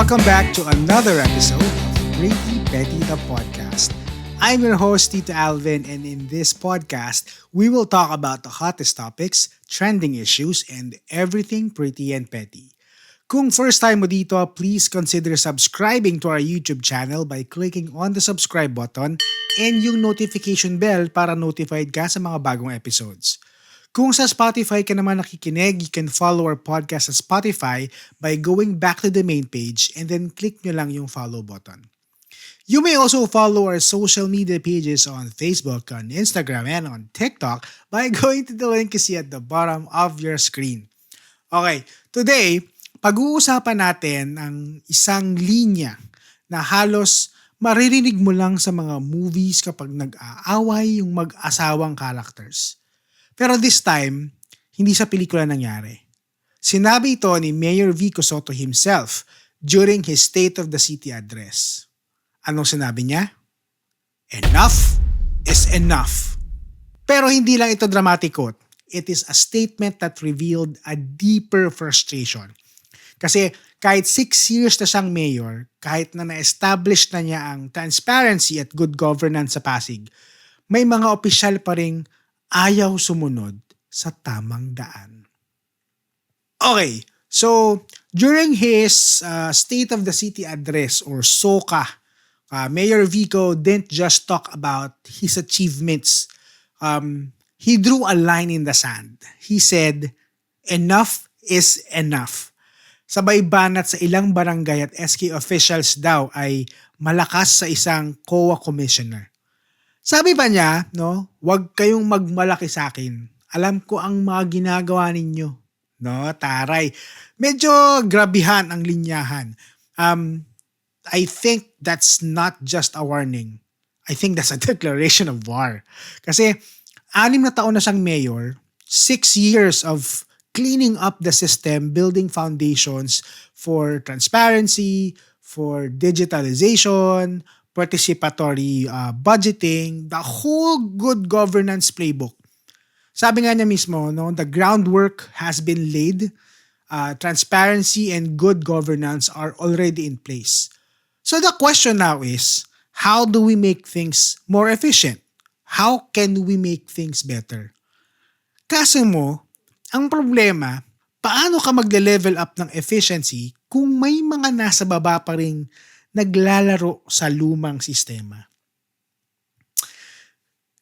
Welcome back to another episode of Pretty Petty the Podcast. I'm your host, Tito Alvin, and in this podcast, we will talk about the hottest topics, trending issues, and everything pretty and petty. Kung first time mo dito, please consider subscribing to our YouTube channel by clicking on the subscribe button and yung notification bell para notified ka sa mga bagong episodes. Kung sa Spotify ka naman nakikinig, you can follow our podcast sa Spotify by going back to the main page and then click nyo lang yung follow button. You may also follow our social media pages on Facebook, on Instagram, and on TikTok by going to the link you see at the bottom of your screen. Okay, today, pag-uusapan natin ang isang linya na halos maririnig mo lang sa mga movies kapag nag-aaway yung mag-asawang characters. Pero this time, hindi sa pelikula nangyari. Sinabi ito ni Mayor Vico Soto himself during his State of the City address. Anong sinabi niya? Enough is enough. Pero hindi lang ito dramatic quote. It is a statement that revealed a deeper frustration. Kasi kahit six years na siyang mayor, kahit na na-establish na niya ang transparency at good governance sa Pasig, may mga opisyal pa ring ayaw sumunod sa tamang daan. Okay, so during his uh, State of the City address or SOCA, uh, Mayor Vico didn't just talk about his achievements. Um, he drew a line in the sand. He said, enough is enough. Sabay banat sa ilang barangay at SK officials daw ay malakas sa isang COA commissioner. Sabi pa niya, no, wag kayong magmalaki sa akin. Alam ko ang mga ginagawa ninyo. No, taray. Medyo grabihan ang linyahan. Um, I think that's not just a warning. I think that's a declaration of war. Kasi anim na taon na siyang mayor, six years of cleaning up the system, building foundations for transparency, for digitalization, participatory uh, budgeting, the whole good governance playbook. Sabi nga niya mismo, no, the groundwork has been laid. Uh, transparency and good governance are already in place. So the question now is, how do we make things more efficient? How can we make things better? Kaso mo, ang problema, paano ka magle-level up ng efficiency kung may mga nasa baba pa rin naglalaro sa lumang sistema.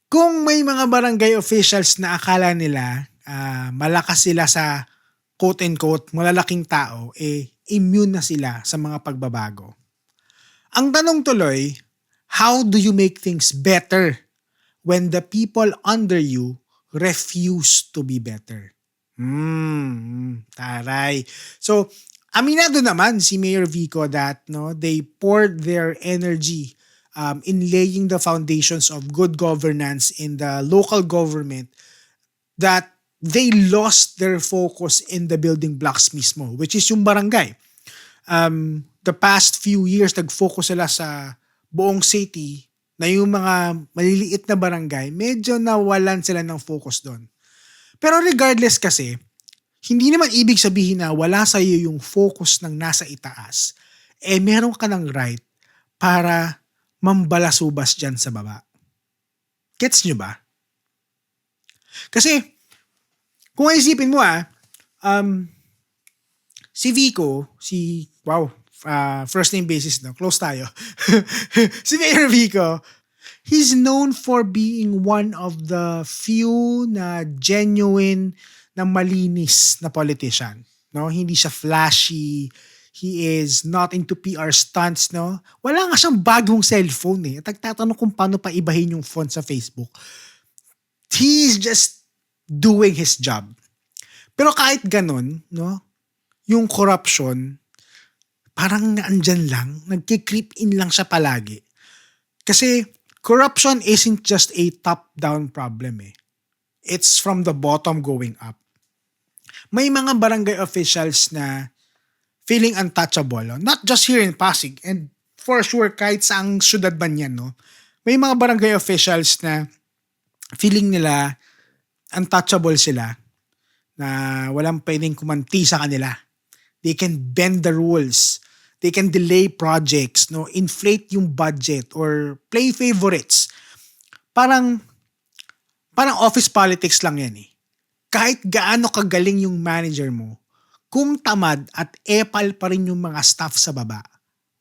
Kung may mga barangay officials na akala nila uh, malakas sila sa quote-unquote malalaking tao, eh immune na sila sa mga pagbabago. Ang tanong tuloy, how do you make things better when the people under you refuse to be better? Hmm, taray. So, Aminado naman si Mayor Vico that no, they poured their energy um, in laying the foundations of good governance in the local government that they lost their focus in the building blocks mismo, which is yung barangay. Um, the past few years, nag-focus sila sa buong city na yung mga maliliit na barangay, medyo nawalan sila ng focus doon. Pero regardless kasi, hindi naman ibig sabihin na wala sa iyo yung focus ng nasa itaas. Eh meron ka ng right para mambalasubas dyan sa baba. Gets nyo ba? Kasi, kung isipin mo ah, um, si Vico, si, wow, uh, first name basis no, close tayo. si Mayor Vico, he's known for being one of the few na genuine na malinis na politician. No? Hindi siya flashy. He is not into PR stunts, no? Wala nga siyang bagong cellphone eh. At nagtatanong kung paano pa ibahin yung font sa Facebook. He's just doing his job. Pero kahit ganun, no? Yung corruption, parang naandyan lang, nagki-creep in lang siya palagi. Kasi corruption isn't just a top-down problem eh. It's from the bottom going up may mga barangay officials na feeling untouchable. No? Not just here in Pasig and for sure kahit sa ang syudad ba niyan, no? May mga barangay officials na feeling nila untouchable sila na walang pwedeng kumanti sa kanila. They can bend the rules. They can delay projects, no, inflate yung budget or play favorites. Parang parang office politics lang yan eh. Kahit gaano kagaling yung manager mo, kung tamad at epal pa rin yung mga staff sa baba,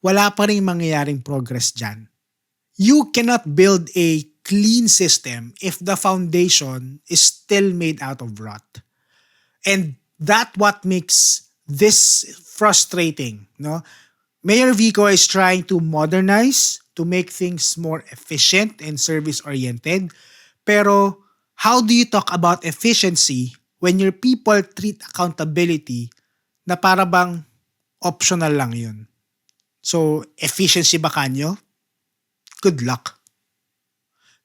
wala pa rin mangyayaring progress dyan. You cannot build a clean system if the foundation is still made out of rot. And that what makes this frustrating, no? Mayor Vico is trying to modernize, to make things more efficient and service-oriented. Pero how do you talk about efficiency when your people treat accountability na para bang optional lang yun? So, efficiency ba kanyo? Good luck.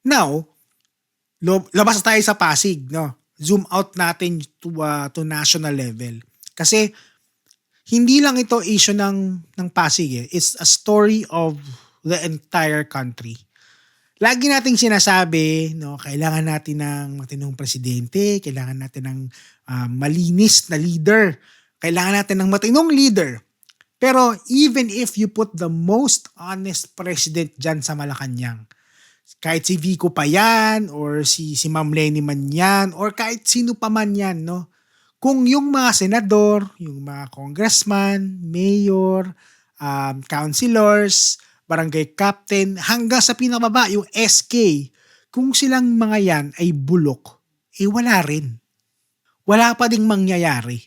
Now, labas tayo sa Pasig, no? Zoom out natin to, uh, to national level. Kasi, hindi lang ito issue ng, ng Pasig eh. It's a story of the entire country. Lagi nating sinasabi, no, kailangan natin ng matinong presidente, kailangan natin ng uh, malinis na leader, kailangan natin ng matinong leader. Pero even if you put the most honest president dyan sa Malacanang, kahit si Vico pa yan, or si, si Ma'am Lenny man yan, or kahit sino pa man yan, no? Kung yung mga senador, yung mga congressman, mayor, um, councilors, barangay captain, hanggang sa pinababa, yung SK, kung silang mga yan ay bulok, eh wala rin. Wala pa ding mangyayari.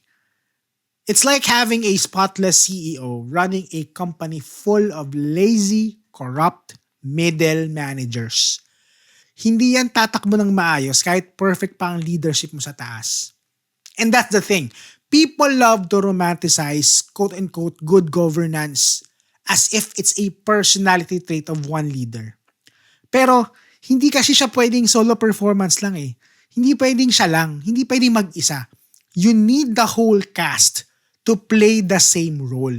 It's like having a spotless CEO running a company full of lazy, corrupt, middle managers. Hindi yan tatakbo ng maayos kahit perfect pa ang leadership mo sa taas. And that's the thing. People love to romanticize quote-unquote good governance as if it's a personality trait of one leader. Pero hindi kasi siya pwedeng solo performance lang eh. Hindi pwedeng siya lang. Hindi pwedeng mag-isa. You need the whole cast to play the same role.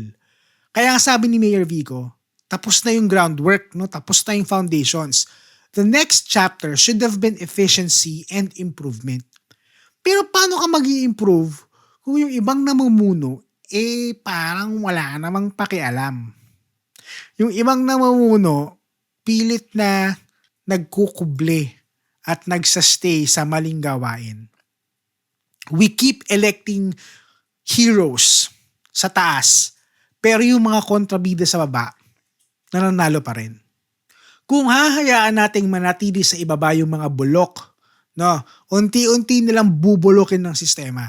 Kaya ang sabi ni Mayor Vico, tapos na yung groundwork, no? tapos na yung foundations. The next chapter should have been efficiency and improvement. Pero paano ka mag improve kung yung ibang namumuno, eh parang wala namang pakialam. Yung ibang namumuno, pilit na nagkukuble at nagsastay sa maling gawain. We keep electing heroes sa taas, pero yung mga kontrabida sa baba, nananalo pa rin. Kung hahayaan nating manatili sa ibaba yung mga bulok No, unti-unti nilang bubulokin ng sistema.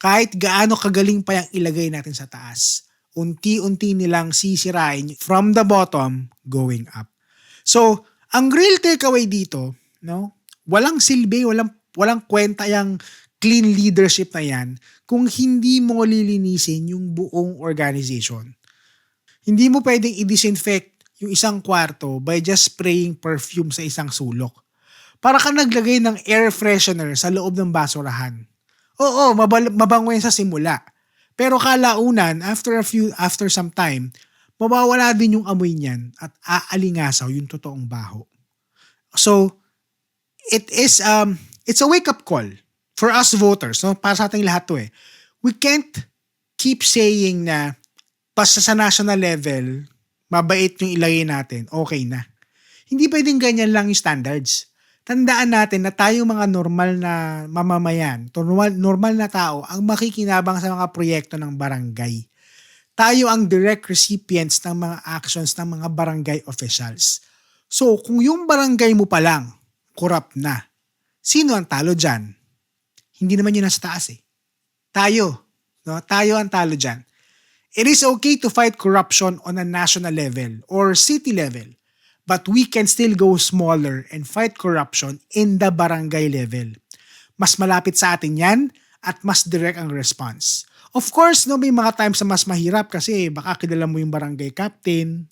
Kahit gaano kagaling pa yung ilagay natin sa taas, unti-unti nilang sisirain from the bottom going up. So, ang real takeaway dito, no, walang silbi, walang walang kwenta yung clean leadership na yan kung hindi mo lilinisin yung buong organization. Hindi mo pwedeng i-disinfect yung isang kwarto by just spraying perfume sa isang sulok para ka naglagay ng air freshener sa loob ng basurahan. Oo, mabal- mabango yan sa simula. Pero kalaunan, after a few, after some time, mawawala din yung amoy niyan at aalingasaw yung totoong baho. So, it is, um, it's a wake-up call for us voters, no? para sa ating lahat to eh. We can't keep saying na basta sa national level, mabait yung ilagay natin, okay na. Hindi pwedeng ganyan lang yung standards tandaan natin na tayo mga normal na mamamayan, normal, normal na tao, ang makikinabang sa mga proyekto ng barangay. Tayo ang direct recipients ng mga actions ng mga barangay officials. So, kung yung barangay mo pa lang, corrupt na, sino ang talo dyan? Hindi naman yun nasa taas eh. Tayo. No? Tayo ang talo dyan. It is okay to fight corruption on a national level or city level but we can still go smaller and fight corruption in the barangay level. Mas malapit sa atin yan at mas direct ang response. Of course, no, may mga times na mas mahirap kasi baka kilala mo yung barangay captain,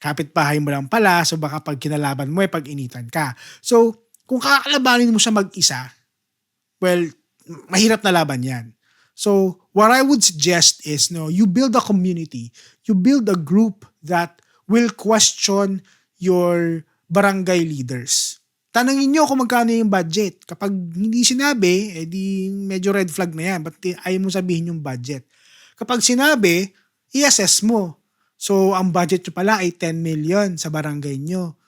kapitbahay mo lang pala, so baka pag kinalaban mo, eh, pag initan ka. So, kung kakalabanin mo siya mag-isa, well, mahirap na laban yan. So, what I would suggest is, no, you build a community, you build a group that will question your barangay leaders. Tanungin nyo kung magkano yung budget. Kapag hindi sinabi, edi medyo red flag na yan. Ba't ayaw mo sabihin yung budget? Kapag sinabi, i-assess mo. So, ang budget nyo pala ay 10 million sa barangay nyo.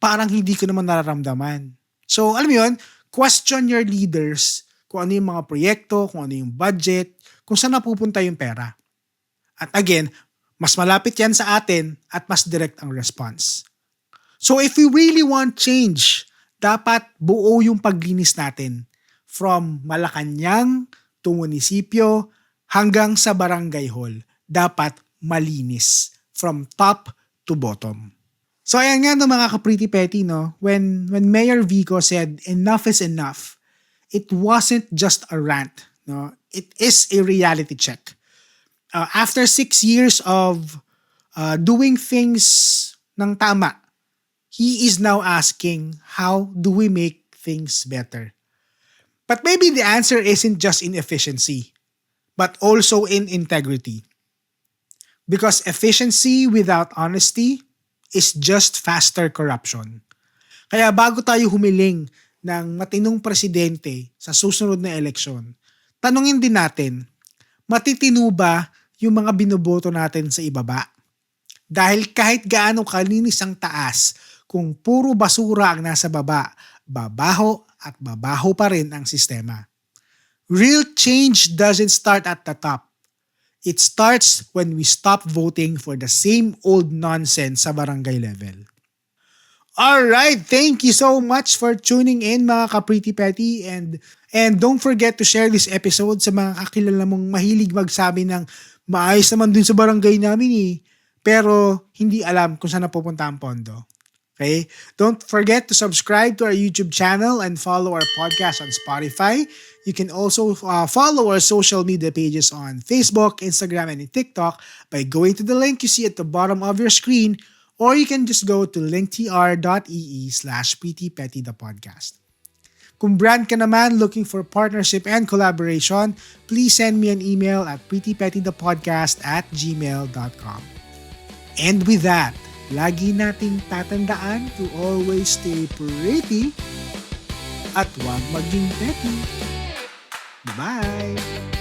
Parang hindi ko naman nararamdaman. So, alam mo yun, question your leaders kung ano yung mga proyekto, kung ano yung budget, kung saan napupunta yung pera. At again, mas malapit yan sa atin at mas direct ang response. So if we really want change, dapat buo yung paglinis natin from Malacanang to munisipyo hanggang sa barangay hall. Dapat malinis from top to bottom. So ayan nga no mga ka-pretty petty no, when, when Mayor Vico said enough is enough, it wasn't just a rant. No? It is a reality check. Uh, after six years of uh, doing things ng tama, he is now asking, how do we make things better? But maybe the answer isn't just in efficiency, but also in integrity. Because efficiency without honesty is just faster corruption. Kaya bago tayo humiling ng matinong presidente sa susunod na eleksyon, tanungin din natin, matitino ba yung mga binoboto natin sa ibaba? Dahil kahit gaano kalinis ang taas, kung puro basura ang nasa baba, babaho at babaho pa rin ang sistema. Real change doesn't start at the top. It starts when we stop voting for the same old nonsense sa barangay level. Alright, thank you so much for tuning in mga ka-pretty petty and and don't forget to share this episode sa mga kakilala mong mahilig magsabi ng maayos naman dun sa barangay namin eh. Pero hindi alam kung saan napupunta ang pondo. Okay? Don't forget to subscribe to our YouTube channel and follow our podcast on Spotify. You can also uh, follow our social media pages on Facebook, Instagram, and TikTok by going to the link you see at the bottom of your screen, or you can just go to linktr.ee slash ptpetty the podcast. Kung brand ka naman looking for partnership and collaboration, please send me an email at prettypettythepodcast at gmail.com. And with that, lagi nating tatandaan to always stay pretty at huwag maging petty. Bye!